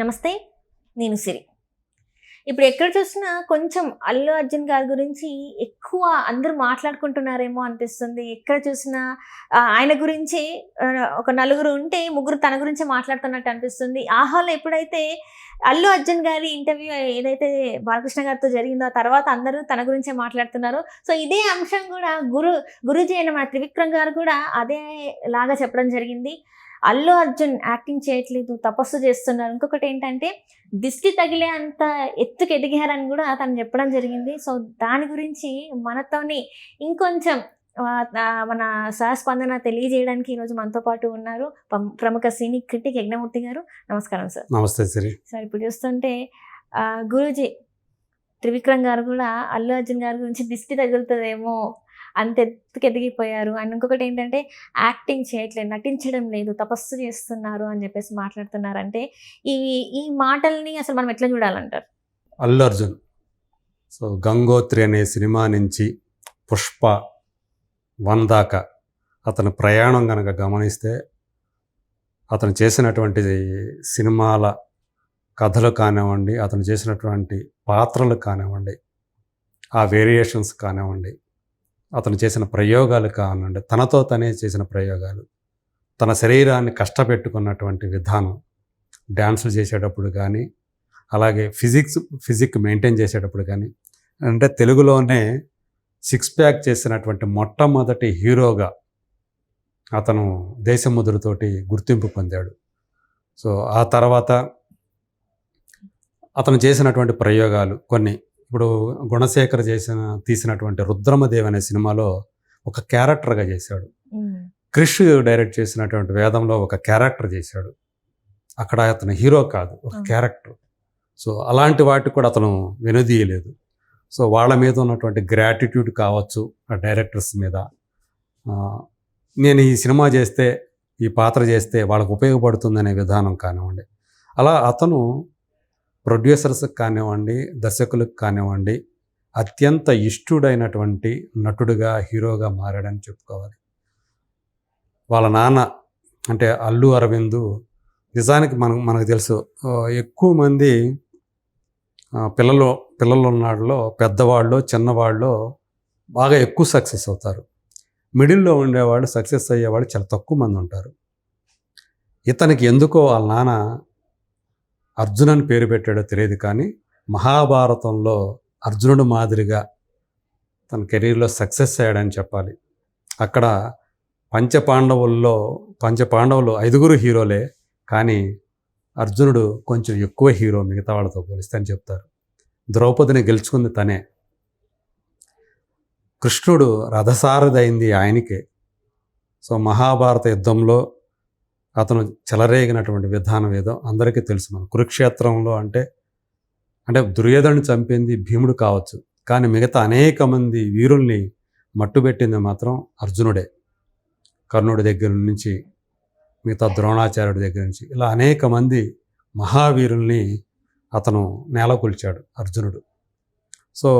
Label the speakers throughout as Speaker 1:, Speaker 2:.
Speaker 1: నమస్తే నేను సిరి. ఇప్పుడు ఎక్కడ చూసినా కొంచెం అల్లు అర్జున్ గారి గురించి ఎక్కువ అందరూ మాట్లాడుకుంటున్నారేమో అనిపిస్తుంది. ఎక్కడ చూసినా ఆయన గురించి ఒక నలుగురు ఉంటే ముగ్గురు తన గురించి మాట్లాడుతున్నట్టు అనిపిస్తుంది. ఆహాలో ఎప్పుడైతే అల్లు అర్జున్ గారి ఇంటర్వ్యూ ఏదైతే బాలకృష్ణ గారితో జరిగిందో ఆ తర్వాత అందరూ తన గురించే మాట్లాడుతున్నారు. సో ఇదే అంశం కూడా గురు గురుజీ అయిన మన త్రివిక్రమ్ గారు కూడా అదే లాగా చెప్పడం జరిగింది. అల్లు అర్జున్ యాక్టింగ్ చేయట్లేదు తపస్సు చేస్తున్నారు. ఇంకొకటి ఏంటంటే దిష్టి తగిలే అంత ఎత్తుకు ఎదిగారని కూడా తను చెప్పడం జరిగింది. సో దాని గురించి మనతోని ఇంకొంచెం మన సహస్పందన తెలియజేయడానికి ఈరోజు మనతో పాటు ఉన్నారు ప్రముఖ సినీ క్రిటిక్ యజ్ఞమూర్తి గారు. నమస్కారం సార్.
Speaker 2: నమస్తే సిరి.
Speaker 1: సార్ ఇప్పుడు చూస్తుంటే గురూజీ త్రివిక్రమ్ గారు కూడా అల్లు అర్జున్ గారి గురించి దిష్టి తగులుతుందేమో అంత ఎత్తుకు ఎదిగిపోయారు అండ్ ఇంకొకటి ఏంటంటే యాక్టింగ్ చేయట్లేదు నటించడం లేదు తపస్సు చేస్తున్నారు అని చెప్పేసి మాట్లాడుతున్నారు అంటే ఈ ఈ మాటల్ని అసలు మనం ఎట్లా చూడాలంటారు?
Speaker 2: అల్లు అర్జున్. సో గంగోత్రి అనే సినిమా నుంచి పుష్ప వన్ దాకా అతని ప్రయాణం కనుక గమనిస్తే అతను చేసినటువంటి సినిమాల కథలు కానివ్వండి అతను చేసినటువంటి పాత్రలు కానివ్వండి ఆ వేరియేషన్స్ కానివ్వండి అతను చేసిన ప్రయోగాలు కానివ్వండి తనతో తనే చేసిన ప్రయోగాలు తన శరీరాన్ని కష్టపెట్టుకున్నటువంటి విధానం డ్యాన్సులు చేసేటప్పుడు కానీ అలాగే ఫిజిక్స్ ఫిజిక్ మెయింటైన్ చేసేటప్పుడు కానీ అంటే తెలుగులోనే సిక్స్ ప్యాక్ చేసినటువంటి మొట్టమొదటి హీరోగా అతను దేశముద్రతోటి గుర్తింపు పొందాడు. సో ఆ తర్వాత అతను చేసినటువంటి ప్రయోగాలు కొన్ని ఇప్పుడు గుణశేఖర్ చేసిన తీసినటువంటి రుద్రమదేవ్ అనే సినిమాలో ఒక క్యారెక్టర్గా చేశాడు. క్రిష్ డైరెక్ట్ చేసినటువంటి వేదంలో ఒక క్యారెక్టర్ చేశాడు. అక్కడ అతను హీరో కాదు ఒక. క్యారెక్టర్. సో అలాంటి వాటికి కూడా అతను వెనుదీయలేదు. సో వాళ్ళ మీద ఉన్నటువంటి గ్రాటిట్యూడ్ కావచ్చు ఆ డైరెక్టర్స్ మీద. నేను ఈ సినిమా చేస్తే ఈ పాత్ర చేస్తే వాళ్ళకు ఉపయోగపడుతుందనే విధానం కానివ్వండి. అలా అతను ప్రొడ్యూసర్స్కి కానివ్వండి దర్శకులకు కానివ్వండి అత్యంత ఇష్టుడైనటువంటి నటుడుగా హీరోగా మారాడని చెప్పుకోవాలి. వాళ్ళ నాన్న అంటే అల్లు అరవింద్ నిజానికి మనకు మనకు తెలుసు. ఎక్కువ మంది పిల్లలు పిల్లలు ఉన్నాళ్ళలో పెద్దవాళ్ళు చిన్నవాళ్ళు బాగా ఎక్కువ సక్సెస్ అవుతారు. మిడిల్లో ఉండేవాళ్ళు సక్సెస్ అయ్యేవాళ్ళు చాలా తక్కువ మంది ఉంటారు. ఇతనికి ఎందుకో వాళ్ళ నాన్న అర్జున్ అని పేరు పెట్టాడో తెలియదు కానీ మహాభారతంలో అర్జునుడు మాదిరిగా తన కెరీర్లో సక్సెస్ అయ్యాడని చెప్పాలి. అక్కడ పంచపాండవుల్లో పంచపాండవులు ఐదుగురు హీరోలే కానీ అర్జునుడు కొంచెం ఎక్కువ హీరో మిగతా వాళ్ళతో పోలిస్తే అని చెప్తారు. ద్రౌపదిని గెలుచుకుంది తనే. కృష్ణుడు రథసారథి అయింది ఆయనకే. సో మహాభారత యుద్ధంలో అతను చెలరేగినటువంటి విధానం ఏదో అందరికీ తెలుసు మనం కురుక్షేత్రంలో అంటే అంటే దుర్యోధను చంపింది భీముడు కావచ్చు కానీ మిగతా అనేక మంది వీరుల్ని మట్టుబెట్టింది మాత్రం అర్జునుడే. కర్ణుడి దగ్గర నుంచి మిగతా ద్రోణాచార్యుడి దగ్గర నుంచి ఇలా అనేక మంది మహావీరుల్ని అతను నేలకొల్చాడు అర్జునుడు. సో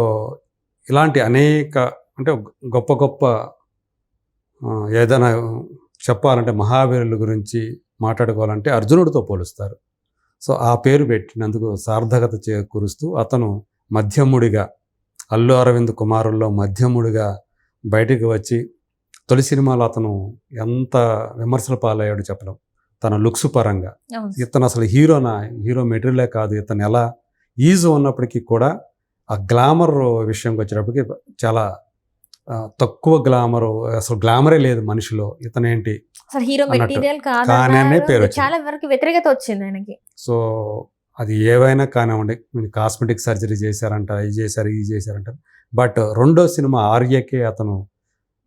Speaker 2: ఇలాంటి అనేక అంటే గొప్ప గొప్ప ఏదైనా చెప్పాలంటే మహావీరుల గురించి మాట్లాడుకోవాలంటే అర్జునుడితో పోలుస్తారు. సో ఆ పేరు పెట్టినందుకు సార్థకత చేకూరుస్తూ అతను మధ్యముడిగా అల్లు అరవింద్ కుమారుల్లో మధ్యముడిగా బయటికి వచ్చి తొలి సినిమాలో అతను ఎంత విమర్శల పాలయ్యాడు చెప్పడం తన లుక్స్ పరంగా. ఇతను అసలు హీరోనా హీరో మెటీరియలే కాదు. ఇతను ఎలా ఈజ్ ఉన్నప్పటికీ కూడా ఆ గ్లామర్ విషయంకి వచ్చేటప్పటికి చాలా తక్కువ గ్లామర్ అసలు గ్లామరే లేదు మనిషిలో ఇతను ఏంటి
Speaker 1: అసలు హీరో. మెటీరియల్
Speaker 2: పేరు.
Speaker 1: చాలా వరకు వ్యతిరేకత వచ్చింది ఆయనకి
Speaker 2: సో అది ఏవైనా కానివ్వండి కాస్మెటిక్ సర్జరీ చేశారంట ఇది చేశారు ఇది చేశారంటారు బట్ రెండో సినిమా ఆర్యకే అతను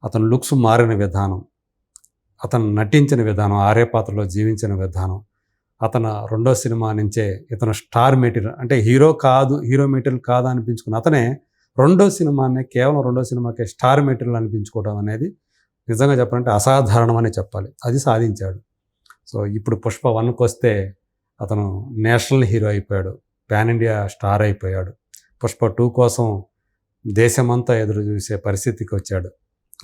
Speaker 2: అతను లుక్స్ మారిన విధానం అతను నటించిన విధానం ఆర్య పాత్రలో జీవించిన విధానం అతను రెండో సినిమా నుంచే ఇతను స్టార్ మెటీరియల్ అంటే హీరో కాదు హీరో మెటీరియల్ కాదు అనిపించుకున్న అతనే రెండో సినిమానే కేవలం రెండో సినిమాకే స్టార్ మెటీరియల్ అనిపించుకోవడం అనేది నిజంగా చెప్పాలంటే అసాధారణమనే చెప్పాలి. అది సాధించాడు. సో ఇప్పుడు పుష్ప వన్కి వస్తే అతను నేషనల్ హీరో అయిపోయాడు. పాన్ ఇండియా స్టార్ అయిపోయాడు. పుష్ప టూ కోసం దేశమంతా ఎదురు చూసే పరిస్థితికి వచ్చాడు.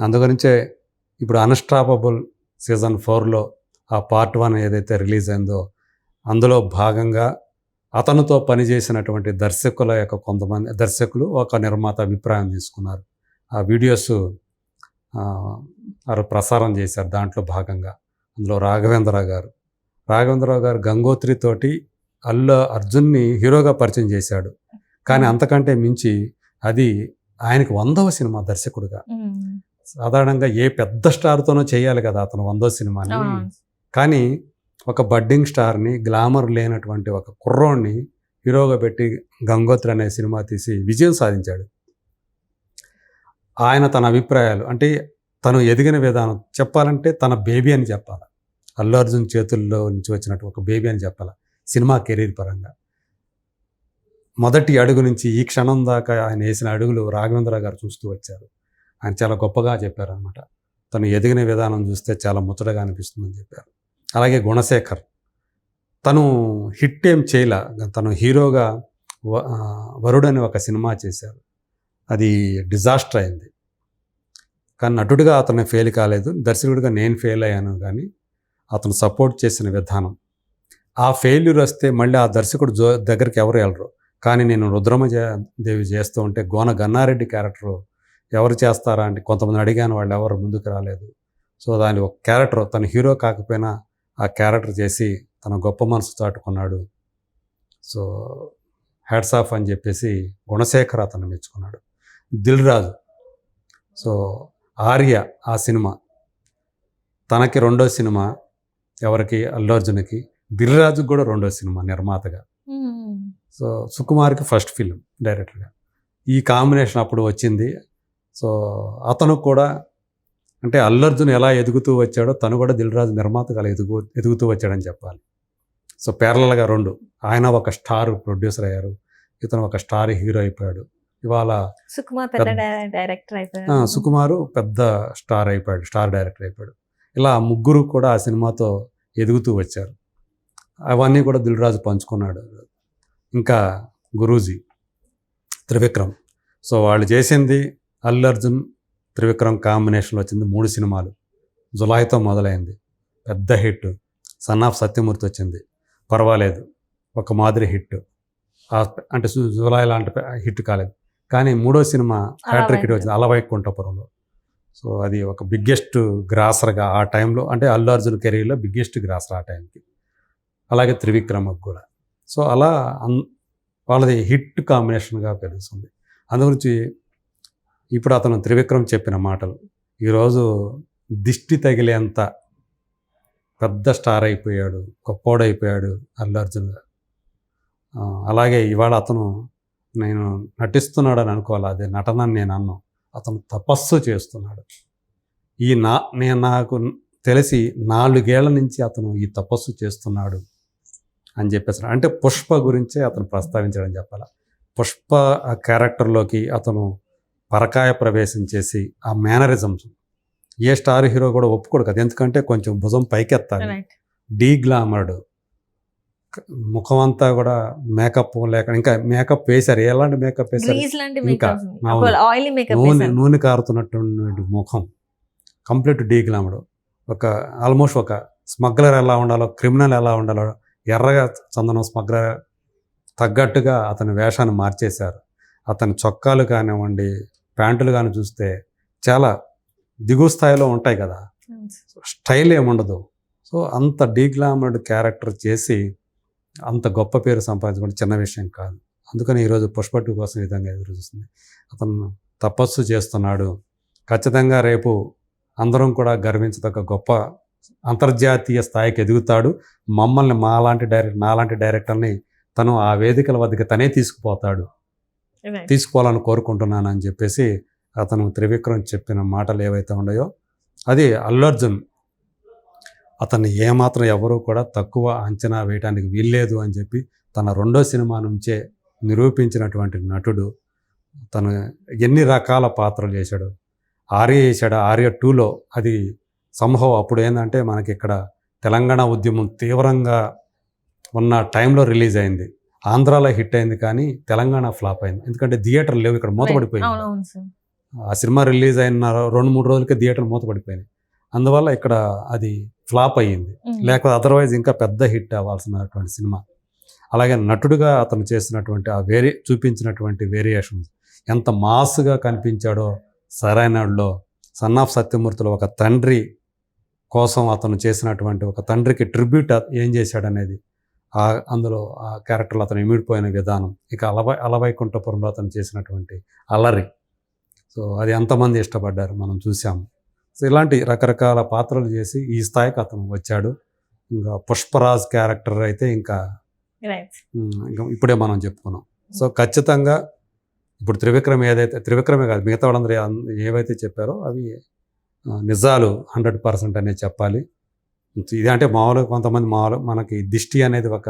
Speaker 2: అందుగురించే ఇప్పుడు అన్స్టాపబుల్ సీజన్ ఫోర్లో ఆ పార్ట్ వన్ ఏదైతే రిలీజ్ అయిందో అందులో భాగంగా అతనితో పనిచేసినటువంటి దర్శకుల యొక్క కొంతమంది దర్శకులు ఒక నిర్మాత అభిప్రాయం తీసుకున్నారు. ఆ వీడియోస్ వారు ప్రసారం చేశారు దాంట్లో భాగంగా. అందులో రాఘవేంద్రరావు గారు. రాఘవేంద్రరావు గారు గంగోత్రి తోటి అల్లు అర్జున్ని హీరోగా పరిచయం చేశాడు. కానీ అంతకంటే మించి అది ఆయనకి వందవ సినిమా దర్శకుడుగా. సాధారణంగా ఏ పెద్ద స్టార్తోనో చేయాలి కదా అతను వందో సినిమాని. కానీ ఒక బడ్డింగ్ స్టార్ని గ్లామర్ లేనటువంటి ఒక కుర్రోడ్ని హీరోగా పెట్టి గంగోత్రి అనే సినిమా తీసి విజయం సాధించాడు. ఆయన తన అభిప్రాయాలు అంటే తను ఎదిగిన విధానం చెప్పాలంటే తన బేబీ అని చెప్పాలి. అల్లు అర్జున్ చేతుల్లో నుంచి వచ్చినట్టు ఒక బేబీ అని చెప్పాలి సినిమా కెరీర్ పరంగా. మొదటి అడుగు నుంచి ఈ క్షణం దాకా ఆయన వేసిన అడుగులు రాఘవేంద్ర గారు చూస్తూ వచ్చారు. ఆయన చాలా గొప్పగా చెప్పారనమాట తను ఎదిగిన విధానం చూస్తే చాలా ముచ్చటగా అనిపిస్తుందని చెప్పారు. అలాగే గుణశేఖర్. తను హిట్ ఏం చేయల తను హీరోగా వ- వరుడు అని ఒక సినిమా చేశారు. అది డిజాస్టర్ అయింది. కానీ నటుడిగా అతను ఫెయిల్ కాలేదు. దర్శకుడిగా నేను ఫెయిల్ అయ్యాను కానీ అతను సపోర్ట్ చేసిన విధానం. ఆ ఫెయిల్యూర్ వస్తే మళ్ళీ ఆ దర్శకుడు జో దగ్గరికి ఎవరు వెళ్ళరు. కానీ నేను రుద్రమ దేవి చేస్తూ ఉంటే గోన గన్నారెడ్డి క్యారెక్టర్ ఎవరు చేస్తారా అంటే కొంతమంది అడిగాను వాళ్ళు ఎవరు ముందుకు రాలేదు. సో దాని ఒక క్యారెక్టర్ తన హీరో కాకపోయినా ఆ క్యారెక్టర్ చేసి తన గొప్ప మనసు చాటుకున్నాడు. సో హ్యాట్స్ ఆఫ్ అని చెప్పేసి గుణశేఖర్ అతను మెచ్చుకున్నాడు. దిల్ రాజు. సో ఆర్య ఆ సినిమా. తనకి రెండో సినిమా ఎవరికి? అల్లు అర్జున్కి. దిల్ రాజుకి కూడా రెండో సినిమా నిర్మాతగా. సో సుకుమార్కి ఫస్ట్ ఫిల్మ్ డైరెక్టర్గా. ఈ కాంబినేషన్ అప్పుడు వచ్చింది. సో అతను కూడా అంటే అల్లు అర్జున్ ఎలా ఎదుగుతూ వచ్చాడో తను కూడా దిల్ రాజు నిర్మాతగా అలా ఎదుగు ఎదుగుతూ వచ్చాడని చెప్పాలి. సో పేర్లగా రెండు. ఆయన ఒక స్టార్ ప్రొడ్యూసర్ అయ్యారు. ఇతను ఒక స్టార్ హీరో అయిపోయాడు. ఇవాళ
Speaker 1: సుకుమార్ పెద్ద
Speaker 2: స్టార్ అయిపోయాడు స్టార్ డైరెక్టర్ అయిపోయాడు. ఇలా ముగ్గురు కూడా ఆ సినిమాతో ఎదుగుతూ వచ్చారు. అవన్నీ కూడా దిల్ రాజు పంచుకున్నాడు. ఇంకా గురూజీ త్రివిక్రమ్. సో వాళ్ళు చేసింది అల్లు అర్జున్ త్రివిక్రమ్ కాంబినేషన్లో వచ్చింది మూడు సినిమాలు. జులాయితో మొదలైంది. పెద్ద హిట్. సన్ ఆఫ్ సత్యమూర్తి వచ్చింది. పర్వాలేదు. ఒక మాదిరి హిట్. అంటే జులాయి లాంటి హిట్ కాలేదు. కానీ మూడో సినిమా హ్యాట్రిక్ హిట్ వచ్చింది అలవైకుంఠపురంలో. సో అది ఒక బిగ్గెస్ట్ గ్రాసర్గా ఆ టైంలో అంటే అల్లు అర్జున్ కెరీర్లో బిగ్గెస్ట్ గ్రాసర్ ఆ టైంకి. అలాగే త్రివిక్రమకు కూడా. సో అలా అన్ వాళ్ళది హిట్ కాంబినేషన్గా పెరుగుతుంది. అందుగురించి ఇప్పుడు అతను త్రివిక్రమ్ చెప్పిన మాటలు. ఈరోజు దిష్టి తగిలేంత పెద్ద స్టార్ అయిపోయాడు గొప్పోడైపోయాడు అల్లు అర్జున్ గారు. అలాగే ఇవాళ అతను నేను నటిస్తున్నాడని అనుకోవాలి? అదే నటన నేను అన్నాను అతను తపస్సు చేస్తున్నాడు. ఈ నా నేను నాకు తెలిసి నాలుగేళ్ళ నుంచి అతను ఈ తపస్సు చేస్తున్నాడు అని చెప్పేసి అంటే పుష్ప గురించే అతను ప్రస్తావించడం చెప్పాలి? పుష్ప క్యారెక్టర్లోకి అతను పరకాయ ప్రవేశం చేసి ఆ మేనరిజమ్స్. ఏ స్టార్ హీరో కూడా ఒప్పుకోడు కదా ఎందుకంటే కొంచెం భుజం పైకెత్తాలి. డీ గ్లామర్డ్ ముఖం అంతా కూడా మేకప్ లేక ఇంకా మేకప్ వేశారు. ఎలాంటి మేకప్ వేశారు? ఇంకా, నూనె నూనె కారుతున్నటువంటి ముఖం. కంప్లీట్ డీ గ్లామర్డ్ ఒక ఆల్మోస్ట్ ఒక స్మగ్లర్ ఎలా ఉండాలో క్రిమినల్ ఎలా ఉండాలో ఎర్రగా చందనం స్మగ్లర్ తగ్గట్టుగా అతని వేషాన్ని మార్చేశారు. అతని చొక్కాలు కానివ్వండి ప్యాంటులు కానీ చూస్తే చాలా దిగువ స్థాయిలో ఉంటాయి కదా. స్టైల్ ఏముండదు. సో అంత డీగ్లామర్డ్ క్యారెక్టర్ చేసి అంత గొప్ప పేరు సంపాదించుకోవడం చిన్న విషయం కాదు. అందుకని ఈరోజు పుష్ప టూ కోసం విధంగా ఎదురు చూస్తుంది. అతను తపస్సు చేస్తున్నాడు. ఖచ్చితంగా రేపు అందరం కూడా గర్వించదగ్గ గొప్ప అంతర్జాతీయ స్థాయికి ఎదుగుతాడు. మమ్మల్ని మాలాంటి డైరెక్టర్ నాలాంటి డైరెక్టర్ని తను ఆ వేదికల వద్దకు తనే తీసుకుపోతాడు. తీసుకోవాలని కోరుకుంటున్నాను అని చెప్పేసి అతను త్రివిక్రమ్ చెప్పిన మాటలు ఏవైతే ఉన్నాయో అది అల్లు అర్జున్. అతన్ని ఏమాత్రం ఎవరూ కూడా తక్కువ అంచనా వేయడానికి వీల్లేదు అని చెప్పి తన రెండో సినిమా నుంచే నిరూపించినటువంటి నటుడు తను ఎన్ని రకాల పాత్రలు చేశాడు. ఆర్య చేశాడు? ఆర్య టూలో అది సంభవం. అప్పుడు ఏంటంటే మనకి ఇక్కడ తెలంగాణ ఉద్యమం తీవ్రంగా ఉన్న టైంలో రిలీజ్ అయింది. ఆంధ్రాలో హిట్ అయింది కానీ తెలంగాణ ఫ్లాప్ అయింది. ఎందుకంటే థియేటర్ లేవు ఇక్కడ మూతపడిపోయింది. ఆ సినిమా రిలీజ్ అయిన రెండు మూడు రోజులకే థియేటర్ మూతపడిపోయినాయి. అందువల్ల ఇక్కడ అది ఫ్లాప్ అయ్యింది. లేకపోతే అదర్వైజ్ ఇంకా పెద్ద హిట్ అవ్వాల్సినటువంటి సినిమా. అలాగే నటుడుగా అతను చేసినటువంటి ఆ వేరి చూపించినటువంటి వేరియేషన్స్ ఎంత మాస్గా కనిపించాడో సరైనలో సన్ ఆఫ్ సత్యమూర్తిలో ఒక తండ్రి కోసం అతను చేసినటువంటి ఒక తండ్రికి ట్రిబ్యూట్ ఏం చేశాడనేది అందులో ఆ క్యారెక్టర్లో అతను ఇమిడిపోయిన విధానం ఇక అలవై అలవైకుంఠపురంలో అతను చేసినటువంటి అల్లరి సో అది ఎంతమంది ఇష్టపడ్డారు మనం చూసాము. సో ఇలాంటి రకరకాల పాత్రలు చేసి ఈ స్థాయికి అతను వచ్చాడు. ఇంకా పుష్పరాజ్ క్యారెక్టర్ అయితే ఇంకా ఇప్పుడే మనం చెప్పుకున్నాం. సో ఖచ్చితంగా ఇప్పుడు త్రివిక్రమ్ ఏదైతే త్రివిక్రమే కాదు మిగతా వాళ్ళందరూ ఏవైతే చెప్పారో అవి నిజాలు హండ్రెడ్ పర్సెంట్ అనేది చెప్పాలి. ఇది అంటే మామూలుగా కొంతమంది మామూలు మనకి దిష్టి అనేది ఒక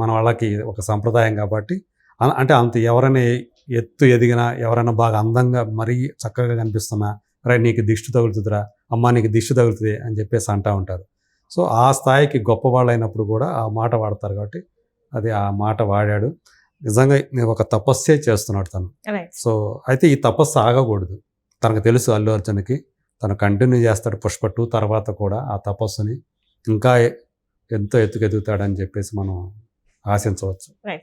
Speaker 2: మన వాళ్ళకి ఒక సంప్రదాయం కాబట్టి అంటే అంత ఎవరైనా ఎత్తు ఎదిగినా ఎవరైనా బాగా అందంగా మరీ చక్కగా కనిపిస్తున్నా రే నీకు దిష్టి తగులుతుందిరా అమ్మ నీకు దిష్టి తగులుతుంది అని చెప్పేసి అంటూ ఉంటారు. సో ఆ స్థాయికి గొప్పవాళ్ళు అయినప్పుడు కూడా ఆ మాట వాడతారు కాబట్టి అది ఆ మాట వాడాడు. నిజంగా నేను ఒక తపస్సే చేస్తున్నాడు తను. సో అయితే ఈ తపస్సు ఆగకూడదు. తనకు తెలుసు అల్లు అర్జున్కి. తను కంటిన్యూ చేస్తాడు పుష్ప టూ తర్వాత కూడా ఆ తపస్సుని ఇంకా ఎంతో ఎత్తుకెదుగుతాడని చెప్పేసి మనం ఆశించవచ్చు.